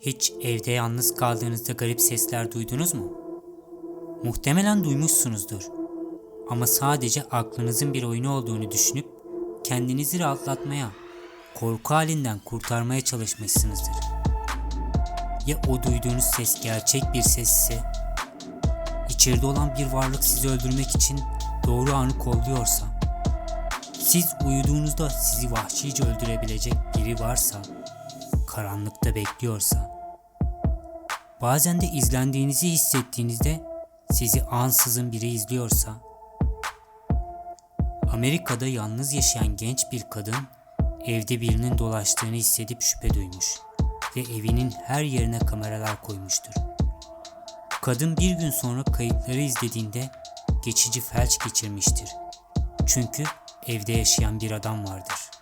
Hiç evde yalnız kaldığınızda garip sesler duydunuz mu? Muhtemelen duymuşsunuzdur. Ama sadece aklınızın bir oyunu olduğunu düşünüp kendinizi rahatlatmaya, korku halinden kurtarmaya çalışmışsınızdır. Ya o duyduğunuz ses gerçek bir ses ise? İçeride olan bir varlık sizi öldürmek için doğru anı kolluyorsa? Siz uyuduğunuzda sizi vahşice öldürebilecek biri varsa, karanlıkta bekliyorsa, bazen de izlendiğinizi hissettiğinizde sizi ansızın biri izliyorsa, Amerika'da yalnız yaşayan genç bir kadın evde birinin dolaştığını hissedip şüphe duymuş ve evinin her yerine kameralar koymuştur. Kadın bir gün sonra kayıtları izlediğinde geçici felç geçirmiştir. Çünkü evde yaşayan bir adam vardır.